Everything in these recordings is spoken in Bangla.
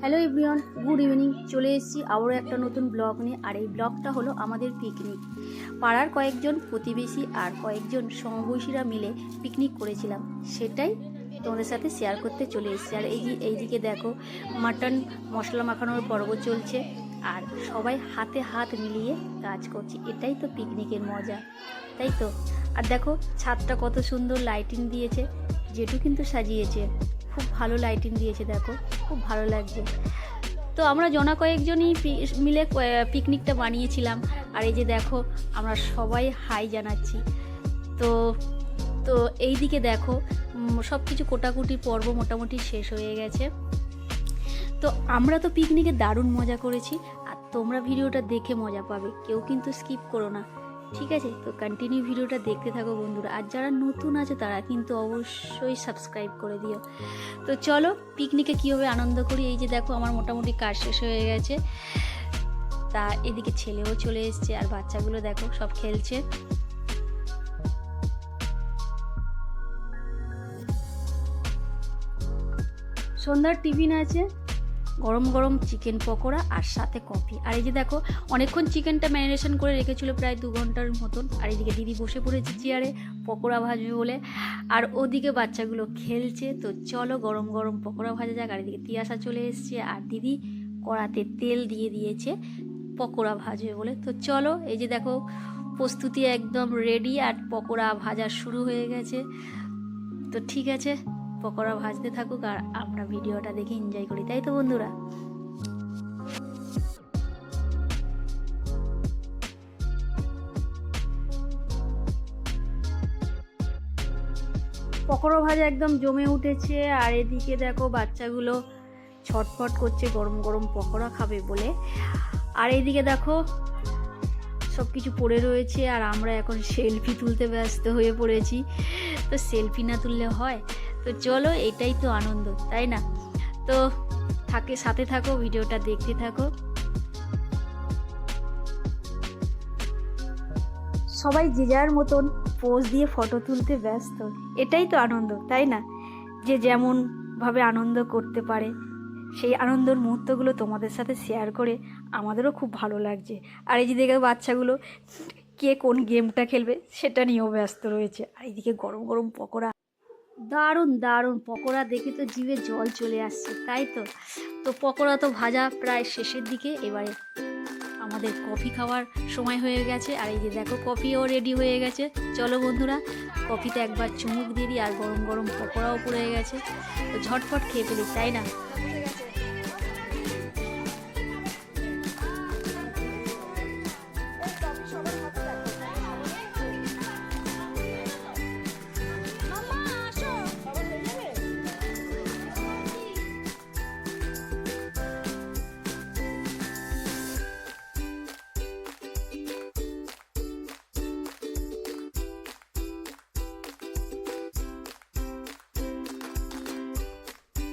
হ্যালো এভরিওয়ান গুড ইভিনিং চলে এসেছি আবারও একটা নতুন ব্লগ নিয়ে। আর এই ব্লগটা হলো আমাদের পিকনিক পাড়ার কয়েকজন প্রতিবেশী আর কয়েকজন সমবয়সীরা মিলে পিকনিক করেছিলাম। সেটাই তোমাদের সাথে শেয়ার করতে চলে এসেছি। আর এই যে এইদিকে দেখো মাটন মশলা মাখানোর পর্ব চলছে। আর সবাই হাতে হাত মিলিয়ে কাজ করছি। এটাই তো পিকনিকের মজা, তাই তো? আর দেখো, ছাদটা কত সুন্দর লাইটিং দিয়েছে জেঠু কিন্তু সাজিয়েছে। খুব ভালো লাইটিং দিয়েছে, দেখো। খুব ভালো লাগছে। তো আমরা জনা কয়েকজনই মিলে পিকনিকটা বানিয়েছিলাম। আর এই যে দেখো, আমরা সবাই হাই জানাচ্ছি। তো তো এই দিকে দেখো সব কিছু কোটাকুটি পর্ব মোটামুটি শেষ হয়ে গেছে। তো আমরা তো পিকনিকে দারুণ মজা করেছি। আর তোমরা ভিডিওটা দেখে মজা পাবে। কেউ কিন্তু স্কিপ করো না। ঠিক আছে? তো কন্টিনিউ ভিডিওটা দেখতে থাকো বন্ধুরা। আর যারা নতুন আছে, তারা কিন্তু অবশ্যই সাবস্ক্রাইব করে দিও। তো চলো পিকনিকে কীভাবে আনন্দ করি? এই যে দেখো, আমার মোটামুটি কাজ শেষ হয়ে গেছে। তা এদিকে ছেলেও চলে এসছে, আর বাচ্চাগুলো দেখো, সব খেলছে। সন্ধ্যার টিফিন আছে। গরম গরম চিকেন পকোড়া আর সাথে কফি। আর এই যে দেখো, অনেকক্ষণ চিকেনটা ম্যারিনেশন করে রেখেছিল প্রায় দু ঘণ্টার মতন। আর এদিকে দিদি বসে পড়েছে চেয়ারে, পকোড়া ভাজবে বলে। আর ওদিকে বাচ্চাগুলো খেলছে। তো চলো গরম গরম পকোড়া ভাজা যাক। আর এদিকে তিয়াসা চলে এসছে। আর দিদি কড়াতে তেল দিয়ে দিয়েছে পকোড়া ভাজবে বলে। তো চলো, এই যে দেখো, প্রস্তুতি একদম রেডি আর পকোড়া ভাজা শুরু হয়ে গেছে। তো ঠিক আছে। পকোড়া ভাজতে থাকুক আর আমরা ভিডিওটা দেখে এনজয় করি, তাই তো বন্ধুরা? পকোড়া ভাজা একদম জমে উঠেছে আর এদিকে দেখো বাচ্চাগুলো ছটফট করছে, গরম গরম পকোড়া খাবে বলে। আর এইদিকে দেখো সব কিছু পড়ে রয়েছে আর আমরা এখন সেলফি তুলতে ব্যস্ত হয়ে পড়েছি। তো সেলফি না তুললে হয়? তো চলো, এটাই তো আনন্দ, তাই না? তো থাকে, সাথে থাকো, ভিডিওটা দেখতে থাকো। সবাই যে যার মতন পোজ দিয়ে ফটো তুলতে ব্যস্ত, এটাই তো আনন্দ, তাই না? যে যেমন ভাবে আনন্দ করতে পারে, সেই আনন্দের মুহূর্তগুলো তোমাদের সাথে শেয়ার করে আমাদেরও খুব ভালো লাগছে। আর এই যে দেখে বাচ্চাগুলো, কে কোন গেমটা খেলবে, সেটা নিয়েও ব্যস্ত রয়েছে। আর এইদিকে গরম গরম পকোড়া দারুণ দারুণ। পকোড়া দেখে তো জিভে জল চলে আসছে, তাই তো? তো পকোড়া তো ভাজা প্রায় শেষের দিকে। এবারে আমাদের কফি খাওয়ার সময় হয়ে গেছে। আর এই যে দেখো, কফিও রেডি হয়ে গেছে। চলো বন্ধুরা, কফিতে একবার চুমুক দিয়ে দিই, আর গরম গরম পকোড়াও পড়ে গেছে। তো ঝটপট খেয়ে ফেলি, তাই না?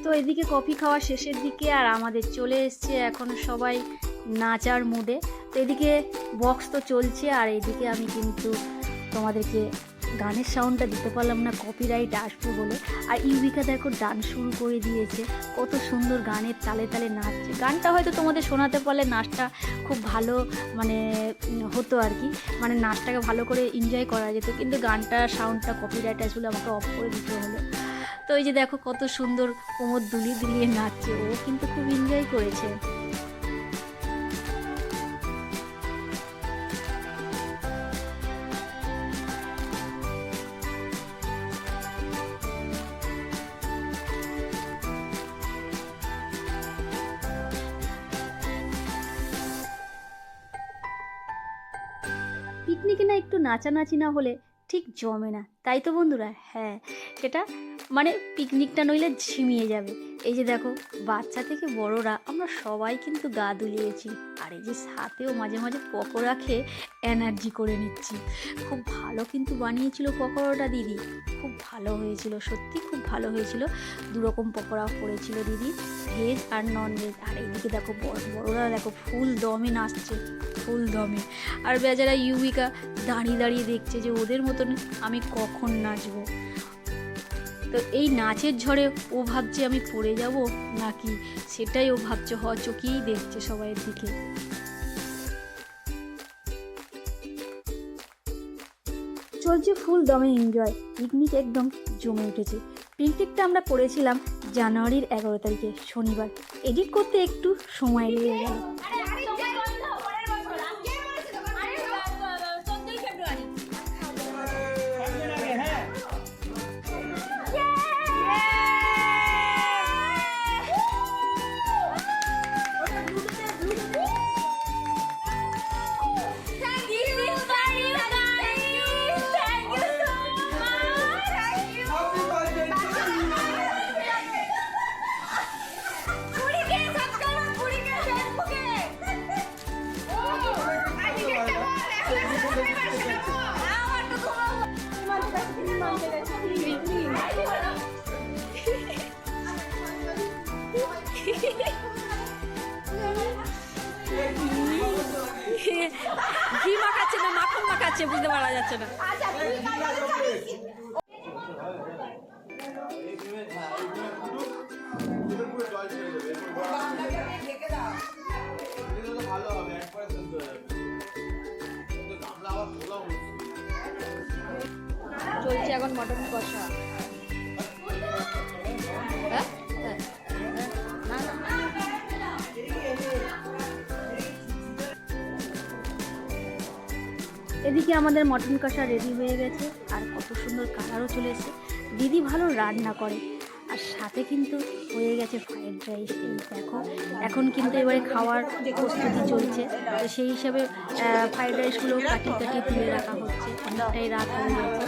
তো এদিকে কফি খাওয়া শেষের দিকে আর আমাদের চলে এসছে এখন সবাই নাচার মুডে। তো এদিকে বক্স তো চলছে আর এদিকে আমি কিন্তু তোমাদেরকে গানের সাউন্ডটা দিতে পারলাম না কপিরাইট আসবে বলে। আর ইউবিকা দেখো ডান্স শুরু করে দিয়েছে, কত সুন্দর গানের তালে তালে নাচছে। গানটা হয়তো তোমাদের শোনাতে পারলে নাচটা খুব ভালো মানে হতো আর কি মানে নাচটাকে ভালো করে এনজয় করা যেত। কিন্তু গানটার সাউন্ডটা কপিরাইট আসলে আমাকে অফ করে দিতে হলো। তো এই যে দেখো কত সুন্দর কোমর দুলিয়ে দুলিয়ে নাচছে। ও কিন্তু খুব এনজয় করেছে। পিকনিকে না একটু নাচানাচি না হলে ঠিক জমে না। তাই তো বন্ধুরা হ্যাঁ সেটা মানে পিকনিকটা নইলে ঝিমিয়ে যাবে। এই যে দেখো, বাচ্চা থেকে বড়রা, আমরা সবাই কিন্তু গা দুলিয়েছি। আর এই যে সাথেও মাঝে মাঝে পকোড়া খেয়ে এনার্জি করে নিচ্ছি। খুব ভালো কিন্তু বানিয়েছিল পকোড়াটা দিদি। খুব ভালো হয়েছিল, সত্যি খুব ভালো হয়েছিল। দুরকম পকোড়া করেছিল দিদি ভেজ আর নন ভেজ আর এইদিকে দেখো, বড় বড়রা দেখো, ফুল দমে নাচছে, ফুল দমে। আর বেচারা ইউবিকা দাঁড়িয়ে দাঁড়িয়ে দেখছে যে ওদের মতন আমি কখন নাচবো। তো এই নাচের ঝড়ে ও ভাবছে আমি পড়ে যাব নাকি সেটাই ও ভাবছে, হ, চকিয়েই দেখছে সবাইয়ের দিকে। চলছে ফুল দমে এনজয়, পিকনিক একদম জমে উঠেছে। পিকনিকটা আমরা করেছিলাম জানুয়ারির এগারো তারিখে, শনিবার। এডিট করতে একটু সময় লেগে গেল। ঘি মাখাচ্ছে না মাখন মাখাচ্ছে বুঝতে পারা যাচ্ছে না। ভালো হবে একবারে মুশকিল চলছে এখন মটন কষা। এদিকে আমাদের মটন কষা রেডি হয়ে গেছে, আর কত সুন্দর কালারও চলেছে দিদি ভালো রান্না করে, আর সাথে কিন্তু হয়ে গেছে ফ্রায়েড রাইস এই দেখো, এখন কিন্তু এবারে খাওয়ার প্রস্তুতি চলছে। তো সেই হিসাবে ফ্রায়েড রাইসগুলো কাটিয়ে কাটিয়ে তুলে রাখা হচ্ছে, অনেকটাই রাত হয়ে গেছে।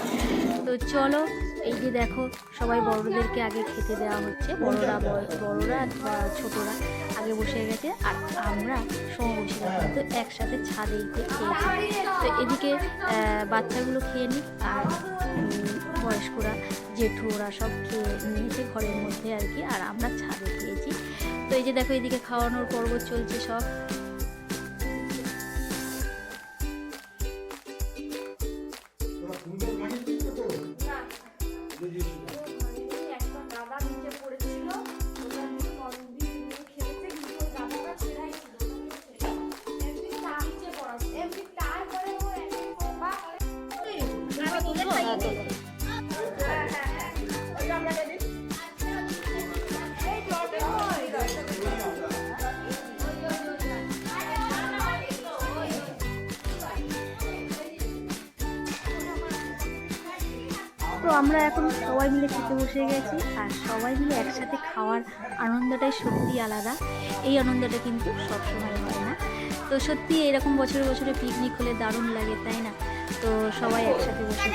তো চলো এই যে দেখো, সবাই বড়দেরকে আগে খেতে দেওয়া হচ্ছে। বড়রা বড়রা ছোটরা আগে বসে গেছে, আর আমরা সমবসীরা তো একসাথে ছাদে খেয়েছি। তো এদিকে বাচ্চাগুলো খেয়ে নিক, আর বয়স্করা, জেঠু, ওরা সব খেয়ে নিয়েছে ঘরের মধ্যে আর কি, আর আমরা ছাদে খেয়েছি তো এই যে দেখো, এদিকে খাওয়ানোর পর্ব চলছে সব। তো আমরা এখন সবাই মিলে খেতে বসে গেছি আর সবাই মিলে একসাথে খাওয়ার আনন্দটাই সত্যি আলাদা। এই আনন্দটা কিন্তু সবসময় হয় না। তো সত্যি এরকম বছরে বছরে পিকনিক হলে দারুণ লাগে, তাই না? তো সবাই একসাথে বসে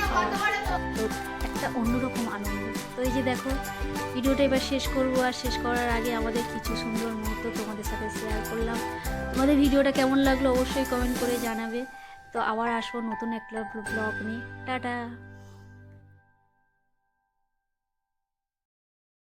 তো একটা অন্যরকম আনন্দ। তো এই যে দেখো, ভিডিওটা এবার শেষ করব। আর শেষ করার আগে আমাদের কিছু সুন্দর মুহূর্ত তোমাদের সাথে শেয়ার করলাম। তোমাদের ভিডিওটা কেমন লাগল অবশ্যই কমেন্ট করে জানাবে। তো আবার আসব নতুন একটা ব্লগ নিয়ে। টাটা!